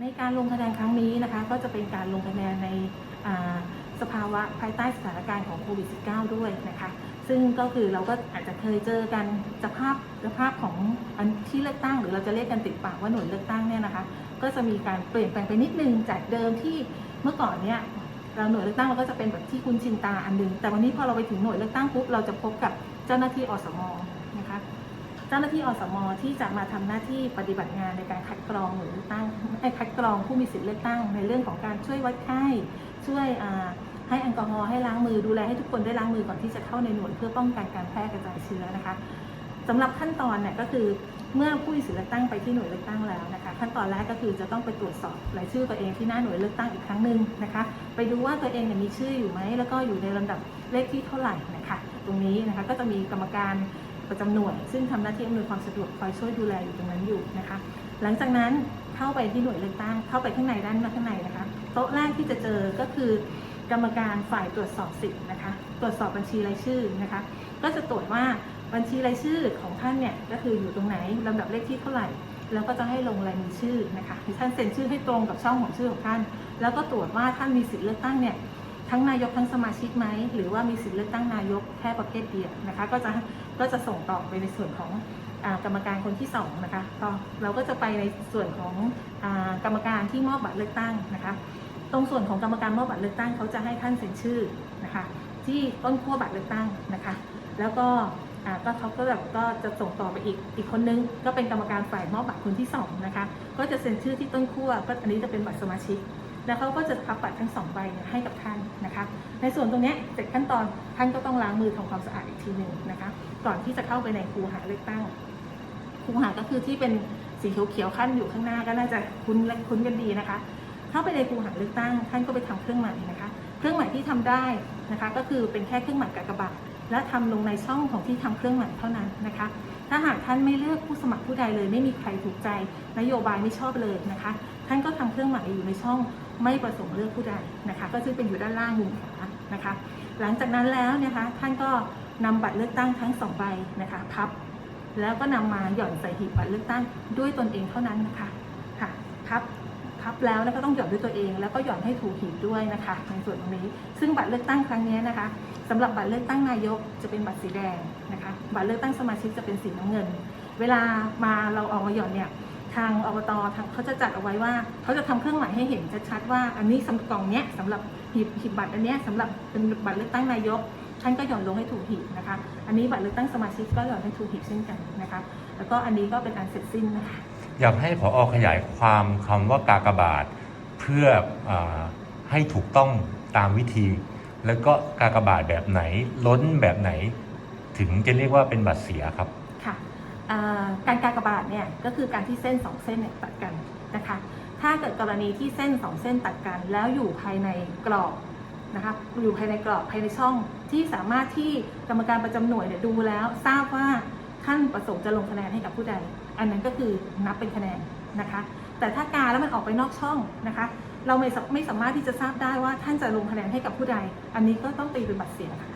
ในการลงคะแนนครั้งนี้นะคะ ก็จะเป็นการลงคะแนนในสภาวะภายใต้สถานการณ์ของโควิด -19 ด้วยนะคะ ซึ่งก็คือเราก็อาจจะเคยเจอกันสภาพสภาพของอันที่เลือกตั้ง หรือเราจะเรียกกันติดปากว่าหน่วยเลือกตั้งเนี่ยนะคะ ก็จะมีการเปลี่ยนแปลงไปนิดนึงจากเดิมที่เมื่อก่อนเนี่ยเราหน่วยเลือกตั้งเราก็จะเป็นแบบที่คุณชินตาอันหนึง แต่วันนี้พอเราไปถึงหน่วยเลือกตั้งปุ๊บเราจะพบกับเจ้าหน้าที่อสม เจ้าหน้าที่อสมที่จะมาทำหน้าที่ปฏิบัติงานในการคัดกรองหน่วยเลือตั้งให้คัดกรองผู้มีสิทธิเลือกตั้ง ในเรื่องของการช่วยวัดไข้ช่วยให้แอลกอฮอล์ให้ล้างมือดูแลให้ทุกคนได้ล้างมือก่อนที่จะเข้าในหน่วยเพื่อป้องกันการแพร่กระจายเชื้อนะคะสำหรับขั้นตอนเนี่ยก็คือเมื่อผู้มีสิทธิเลือกตั้งไปที่หน่วยเลือกตั้งแล้วนะคะ ขั้นตอนแรกก็คือจะต้องไปตรวจสอบรายชื่อตัวเองที่หน้าหน่วยเลือกตั้งอีกครั้งหนึ่งนะคะ ไปดูว่าตัวเองเนี่ยมีชื่ออยู่ไหมแล้วก็อยู่ในลำดับเลขที่เท่าไหร่นะคะ ตรงนี้นะคะก็จะมีกรรมการ ประจำหน่วย ซึ่งทำหน้าที่อำนวยความสะดวกคอยช่วยดูแลอยู่ตรงนั้นอยู่นะคะ หลังจากนั้นเข้าไปที่หน่วยเลือกตั้ง เข้าไปข้างในด้านข้างในนะคะ โต๊ะแรกที่จะเจอก็คือกรรมการฝ่ายตรวจสอบสิทธิ์นะคะ ตรวจสอบบัญชีรายชื่อนะคะ ก็จะตรวจว่าบัญชีรายชื่อของท่านเนี่ยก็คืออยู่ตรงไหนลำดับเลขที่เท่าไหร่ แล้วก็จะให้ลงลายมือชื่อนะคะที่ท่านเซ็นชื่อให้ตรงกับช่องของชื่อของท่าน แล้วก็ตรวจว่าท่านมีสิทธิ์เลือกตั้งเนี่ยทั้งนายกทั้งสมาชิกไหมหรือว่ามีสิทธิ์เลือกตั้งนายกแค่ประเภทเดียวนะคะ ก็จะ ก็จะส่งต่อไปในส่วนของอกรรมการคนที่สองนะคะก็เราก็จะไปในส่วนของอกรรมการที่มอบบัตรเลือกตั้งนะคะ ตรงส่วนของกรรมการมอบบัตรเลือกตั้งเขาจะให้ท่านเซ็นชื่อนะคะ ที่ต้นขั้วบัตรเลือกตั้งนะคะ แล้วก็ก็เขาก็แบบก็จะส่งต่อไปอีกอีกคนนึง ก็เป็นกรรมการฝ่ายมอบบัตรคนที่สองนะคะก็จะเซ็นชื่อที่ต้นขั้วก็อันนี้จะเป็นบัตรสมาชิก แล้วเขาก็จะพับบัตรทั้งสองใบเนี่ยให้กับท่านนะคะ ในส่วนตรงนี้เสร็จขั้นตอนท่านก็ต้องล้างมือทำความสะอาดอีกทีหนึ่งนะคะ ก่อนที่จะเข้าไปในคูหาเลือกตั้งคูหาก็คือที่เป็นสีเขียวๆขั้นอยู่ข้างหน้าก็น่าจะคุ้นและคุ้นกันดีนะคะ เข้าไปในคูหาเลือกตั้ง ท่านก็ไปทำเครื่องหมายนะคะ เครื่องหมายที่ทำได้นะคะ ก็คือเป็นแค่เครื่องหมายกากบาทและทำลงในช่องของที่ทำเครื่องหมายเท่านั้นนะคะ ถ้าหากท่านไม่เลือกผู้สมัครผู้ใดเลย ไม่มีใครถูกใจนโยบายไม่ชอบเลยนะคะ ท่านก็ทำเครื่องหมายอยู่ในช่องไม่ประสงค์เลือกผู้ใดนะคะ ก็ซึ่งเป็นอยู่ด้านล่างมุมขวานะคะ หลังจากนั้นแล้วนะคะท่านก็นำบัตรเลือกตั้งทั้งสองใบนะคะพับ แล้วก็นำมาหย่อนใส่หีบบัตรเลือกตั้งด้วยตนเองเท่านั้นนะคะค่ะพับพับแล้วแล้วก็ต้องหย่อนด้วยตัวเอง แล้วก็หย่อนให้ถูกหีบด้วยนะคะในส่วนตรงนี้ ซึ่งบัตรเลือกตั้งครั้งนี้นะคะสำหรับบัตรเลือกตั้งนายกจะเป็นบัตรสีแดงนะคะ บัตรเลือกตั้งสมาชิกจะเป็นสีน้ำเงิน เวลามาเราออกมาหย่อนเนี่ย ทางอบตทางเขาจะจัดเอาไว้ว่าเขาจะทำเครื่องหมายให้เห็นชัดๆว่า อันนี้สำกล่องเนี้ยสำหรับหีบหีบบัตรอันเนี้ยสำหรับเป็นบัตรเลือกตั้งนายกท่านก็หย่อนลงให้ถูกหีบนะคะ อันนี้บัตรเลือกตั้งสมาชิกก็หย่อนให้ถูกหีบเช่นกันนะคะ แล้วก็อันนี้ก็เป็นอันเสร็จสิ้นนะคะอยากให้ผอขยายความคำว่ากากบาทเพื่ออให้ถูกต้องตามวิธี แล้วก็กากบาทแบบไหนล้นแบบไหน ถึงจะเรียกว่าเป็นบัตรเสียครับ การกากบาทเนี่ยก็คือการที่เส้นสองเส้นเนี่ยตัดกันนะคะ ถ้าเกิดกรณีที่เส้นสองเส้นตัดกัน แล้วอยู่ภายในกรอบนะคะอยู่ภายในกรอบภายในช่องที่สามารถที่กรรมการประจำหน่วยเนี่ยดูแล้วทราบว่าท่านประสงค์จะลงคะแนนให้กับผู้ใด อันนั้นก็คือนับเป็นคะแนนนะคะ แต่ถ้ากาแล้วมันออกไปนอกช่องนะคะ เราไม่สาไม่สามารถที่จะทราบได้ว่าท่านจะลงคะแนนให้กับผู้ใด อันนี้ก็ต้องตีเป็นบัตรเสียค่ะ